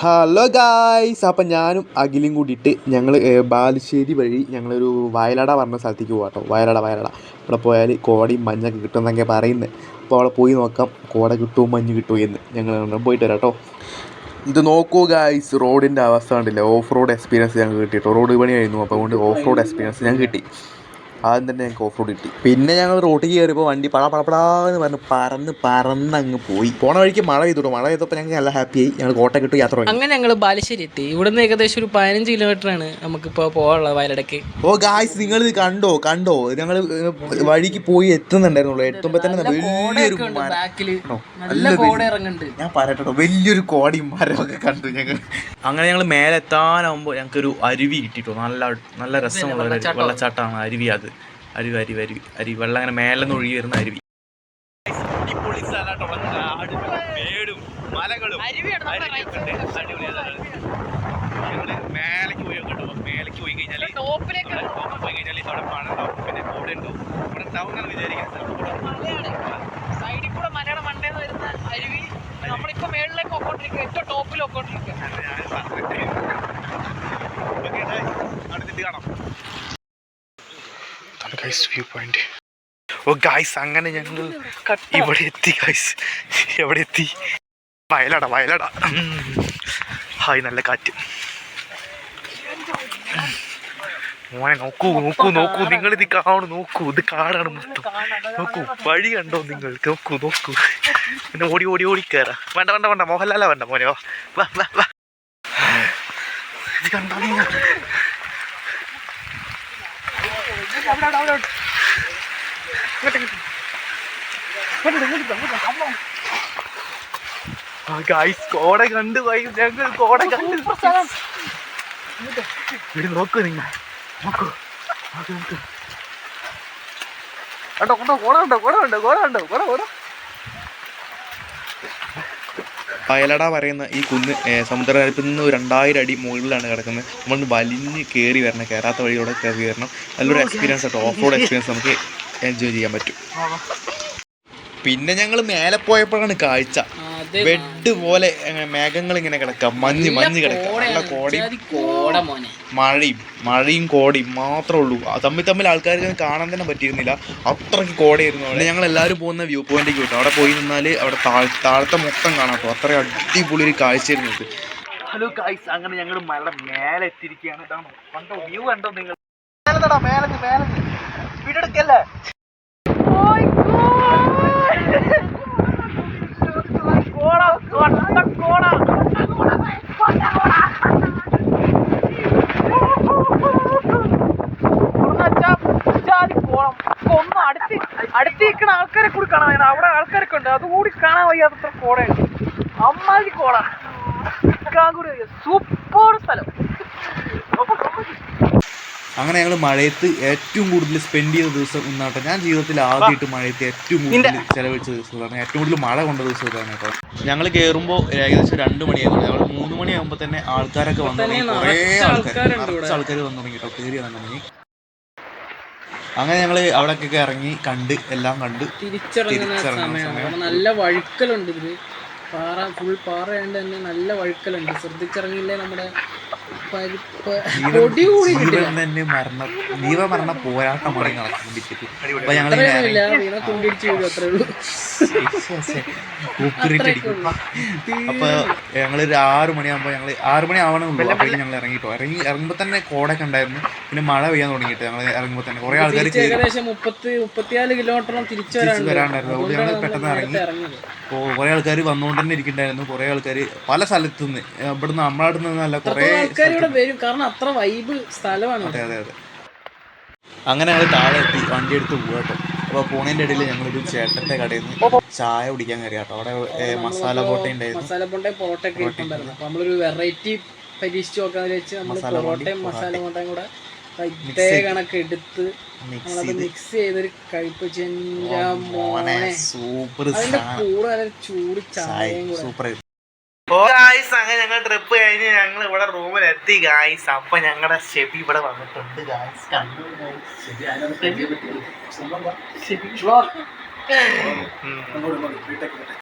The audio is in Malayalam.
ഹലോ ഗായ്സ് അപ്പം ഞാനും അഖിലും കൂടിയിട്ട് ഞങ്ങൾ ബാലുശ്ശേരി വഴി ഞങ്ങളൊരു വയലട പറഞ്ഞ സ്ഥലത്തേക്ക് പോകാം വയലട വയലട. അവിടെ പോയാൽ കോടയും മഞ്ഞൊക്കെ കിട്ടുമെന്നൊക്കെ പറയുന്നത് അപ്പോൾ അവിടെ പോയി നോക്കാം. കോട കിട്ടുമോ മഞ്ഞ് കിട്ടുമോ എന്ന്. ഞങ്ങൾ പോയിട്ട് വരാം കേട്ടോ ഇത് നോക്കൂ ഗായ്സ് റോഡിന്റെ അവസ്ഥ കണ്ടില്ല? ഓഫ് റോഡ് എക്സ്പീരിയൻസ് ഞങ്ങൾക്ക് കിട്ടി കേട്ടോ റോഡ് പണിയായിരുന്നു അപ്പോൾ അതുകൊണ്ട് ഓഫ് റോഡ് എക്സ്പീരിയൻസ് ഞങ്ങൾക്ക് കിട്ടി. ആദ്യം തന്നെ ഞങ്ങൾക്ക് ഓഫ് റോഡ് കിട്ടി പിന്നെ ഞങ്ങൾ റോട്ടിൽ കയറിയപ്പോൾ വണ്ടി പട പടപടാന്ന് പറഞ്ഞ് പറന്ന് പറന്ന് അങ്ങ് പോയി. പോണ വഴിക്ക് മഴ പെയ്തു മഴ പെയ്തപ്പോൾ ഞങ്ങൾക്ക് നല്ല ഹാപ്പിയായി ഞങ്ങൾ കോട്ട കിട്ടും യാത്ര അങ്ങനെ ഞങ്ങൾ ബാലുശ്ശേരി എത്തി. ഇവിടുന്ന് ഏകദേശം ഒരു പതിനഞ്ച് കിലോമീറ്റർ ആണ് നമുക്കിപ്പോൾ പോകാനുള്ള വയലടക്ക്. ഓ ഗായ്സ് നിങ്ങൾ ഇത് കണ്ടോ? കണ്ടോ? ഞങ്ങൾ വഴിക്ക് പോയി എത്തുന്നുണ്ടായിരുന്നുള്ളൂ. എത്തുമ്പോൾ തന്നെ വലിയൊരു ഞാൻ പറയട്ടോ വലിയൊരു കോടി മരമൊക്കെ കണ്ടു ഞങ്ങൾ അങ്ങനെ ഞങ്ങൾ മേലെ എത്താനാകുമ്പോൾ ഞങ്ങൾക്കൊരു അരുവി കിട്ടിട്ടോ. നല്ല നല്ല രസമുള്ള. വെള്ളച്ചാട്ടമാണ് അരുവി അത്. അരുവി അരുവി അരുവി അരുവി വെള്ളം അങ്ങനെ മേലെ ഒഴുകി വരുന്ന അരുവി. മലകളും. മേലേക്ക് പോയി കേട്ടോ മേലേക്ക് പോയി കഴിഞ്ഞാൽ ടോപ്പിലേക്ക് പോയി കഴിഞ്ഞാൽ ഇവിടെ മഴ ഉണ്ടാവും. പിന്നെ കോട ഉണ്ടാവും ഇവിടെ ടൗൺ ആണ് വിചാരിക്കുന്നത്. സൈഡിൽ കൂടെ മലയുടെ മണ്ടേന്ന് വരുന്ന അരുവി. നമ്മളിപ്പോ മേളിലേക്ക് ഒക്കോണ്ടിരിക്കുക ഏറ്റവും ടോപ്പിൽ ഒക്കോണ്ടിരിക്കുക വ്യൂ പോയിന്റ് ഓ ഗൈസ് അങ്ങനെ ഞങ്ങൾ ഇവിടെ എത്തി ഗൈസ് എവിടെ എത്തി? വയലട വയലട. ഹായ് നല്ല കാറ്റ്. മോനെ നോക്കൂ നോക്കൂ നോക്കൂ. നിങ്ങൾ ഇത് കാണു നോക്കൂ. ഇത് കാടാണ് മൊത്തം. നോക്കൂ വഴി കണ്ടോ നിങ്ങൾ? നോക്കൂ നോക്കൂ. പിന്നെ ഓടി ഓടി ഓടി കയറാ വേണ്ട വേണ്ട വേണ്ട. മോഹൻലാലാ വേണ്ട മോനെ. വാ വാ വാ. ഇത് കണ്ടോ നിങ്ങൾ? ഗായ്സ് കോട കണ്ട് ഞങ്ങൾ കോട കണ്ട് ഇവിടെ നോക്കൂ നിങ്ങൾ നോക്കൂ. നോക്കൂ നോക്കൂ. കണ്ടോ കണ്ടോ കോട കണ്ടോ കോട കണ്ടോ കോട കണ്ടോ കോട കോട. വയലട പറയുന്ന ഈ കുന്ന് സമുദ്രനിരപ്പിൽ നിന്ന് രണ്ടായിരം അടി മുകളിലാണ് കിടക്കുന്നത്. നമ്മൾ വലിഞ്ഞ് കയറി വരണം കയറാത്ത വഴിയോടെ കയറി വരണം. നല്ലൊരു എക്സ്പീരിയൻസ് ആട്ടോ. ഓഫ് റോഡ് എക്സ്പീരിയൻസ് നമുക്ക് എൻജോയ് ചെയ്യാൻ പറ്റും. പിന്നെ ഞങ്ങൾ മേലെ പോയപ്പോഴാണ് കാഴ്ച. ബെഡ് പോലെ മേഘങ്ങൾ ഇങ്ങനെ കിടക്കാം. മഞ്ഞ് മഞ്ഞ് കിടക്കാം. നല്ല കോടയും മഴയും മഴയും കോടയും മാത്രമേ ഉള്ളൂ. തമ്മിൽ തമ്മിൽ ആൾക്കാർക്ക് കാണാൻ തന്നെ പറ്റിയിരുന്നില്ല. അത്രയ്ക്ക് കോടയായിരുന്നു അവിടെ. ഞങ്ങൾ എല്ലാവരും പോകുന്ന വ്യൂ പോയിന്റിലേക്ക് വിട്ടു. അവിടെ പോയി നിന്നാൽ അവിടെ താഴ് താഴത്തെ മൊത്തം കാണാം അത്ര അടിപൊളി ഒരു കാഴ്ചയായിരുന്നു ഇത്. ഹലോ ഗൈസ് അങ്ങനെ ഞങ്ങൾ മല മേലെ എത്തിയിരിക്കുകയാണ്. ഇതാണോ കണ്ടോ വ്യൂ കണ്ടോ നിങ്ങൾ? മേലെ മേലെ മേലെ അടുത്ത് അടുത്ത് നിൽക്കുന്ന ആൾക്കാരെ കൂടി കാണാൻ വയ്യ. അവിടെ ആൾക്കാരൊക്കെ ഉണ്ട്. അതുകൂടി കാണാൻ വയ്യാത്തത്ര കോടയുണ്ട് അമ്മാതിരി കോട. സൂപ്പർ സ്ഥലം. അങ്ങനെ ഞങ്ങൾ മഴയത്ത് ഏറ്റവും കൂടുതൽ സ്പെൻഡ് ചെയ്ത ദിവസം ഇന്നാട്ടോ. ഞാൻ ജീവിതത്തിൽ ആദ്യമായിട്ട് മഴയത്ത് ഏറ്റവും കൂടുതൽ ചെലവഴിച്ച ദിവസമാണ് ഏറ്റവും കൂടുതൽ മഴ കൊണ്ട ദിവസം ഇതാണ് കേട്ടോ. ഞങ്ങൾ കയറുമ്പോൾ ഏകദേശം രണ്ട് മണിയായിരുന്നു. ഞങ്ങൾ മൂന്ന് മണിയാകുമ്പോൾ തന്നെ ആൾക്കാരൊക്കെ വന്നു തുടങ്ങി. കുറേ ആൾക്കാർ ആൾക്കാർ വന്നു തുടങ്ങി കേട്ടോ. കയറി വന്നു തുടങ്ങി. അങ്ങനെ ഞങ്ങൾ അവിടേക്കൊക്കെ ഇറങ്ങി കണ്ട് എല്ലാം കണ്ട് തിരിച്ചിറങ്ങുന്ന സമയമാണ് നല്ല വഴുക്കലുണ്ട് ഇതിൽ. പാറ ഫുൾ പാറ ആയതുകൊണ്ട് തന്നെ നല്ല വഴുക്കലുണ്ട്. ശ്രദ്ധിച്ചിറങ്ങിയില്ലേ നമ്മുടെ പോരാട്ടമാണ് നടക്കുന്നത് അപ്പൊ ഞങ്ങൾ അപ്പൊ ഞങ്ങൾ ഒരു ആറു മണിയാകുമ്പോ ഞങ്ങൾ ആറു മണി ആവണമുള്ളൂ അപ്പോഴേക്കും ഞങ്ങൾ ഇറങ്ങിട്ടോ. ഇറങ്ങി ഇറങ്ങുമ്പോ തന്നെ കോടൊക്കെ ഉണ്ടായിരുന്നു. പിന്നെ മഴ പെയ്യാൻ തുടങ്ങിയിട്ട് ഞങ്ങൾ ഇറങ്ങുമ്പോ തന്നെ കുറെ ആൾക്കാർ തിരിച്ച് വരാണ്ടായിരുന്നു. അതുകൊണ്ട് ഞങ്ങൾ പെട്ടെന്ന് ഇറങ്ങി. കൊറേ അപ്പോൾ കുറെ ആൾക്കാർ വന്നുകൊണ്ട് തന്നെ ഇരിക്കണ്ടായിരുന്നു കുറെ ആൾക്കാർ പല സ്ഥലത്തുനിന്ന്. ഇവിടുന്ന് നമ്മുടെ അടുത്ത് നിന്നല്ല കുറെ ആൾക്കാർ ഇവിടെ വരും. കാരണം അത്ര വൈബ് സ്ഥലമാണ്. അതെ അതെ അതെ. അങ്ങനെ ഞങ്ങൾ താഴെ എത്തി വണ്ടി എടുത്ത് പോകട്ടോ അപ്പൊ അപ്പോൾ പോണേന്റെ ഇടയിൽ ഞങ്ങളൊരു ചേട്ടന്റെ കടയിൽ നിന്ന് ചായ കുടിക്കാൻ കയറി കേട്ടോ. അവിടെ മസാല പൊട്ട ഉണ്ടായിരുന്നു. മസാല പൊറോട്ട ഒക്കെ ഇട്ടുണ്ടായിരുന്നു അപ്പൊ നമ്മളൊരു വെറൈറ്റി പരീക്ഷിച്ച് നോക്കാന്ന് വെച്ച് നമ്മൾ പൊറോട്ടയും മസാല പൊട്ടയും കൂടെ ഇതേ കണക്ക് എടുത്ത് മിക്സ് നമ്മളത് മിക്സ് ചെയ്തൊരു കഴിപ്പ് ചെഞ്ച മോനെ സൂപ്പർ അതിന്റെ കൂടെ ചൂട് ചായയും കൂടെ. സൂപ്പർ ഗായ്സ് അങ്ങനെ ഞങ്ങൾ ട്രിപ്പ് കഴിഞ്ഞ് ഞങ്ങൾ ഇവിടെ റൂമിൽ എത്തി ഗായ്സ് അപ്പൊ ഞങ്ങളുടെ ഷെബി ഇവിടെ വന്നിട്ടുണ്ട് ഗായ്സ് കണ്ടു.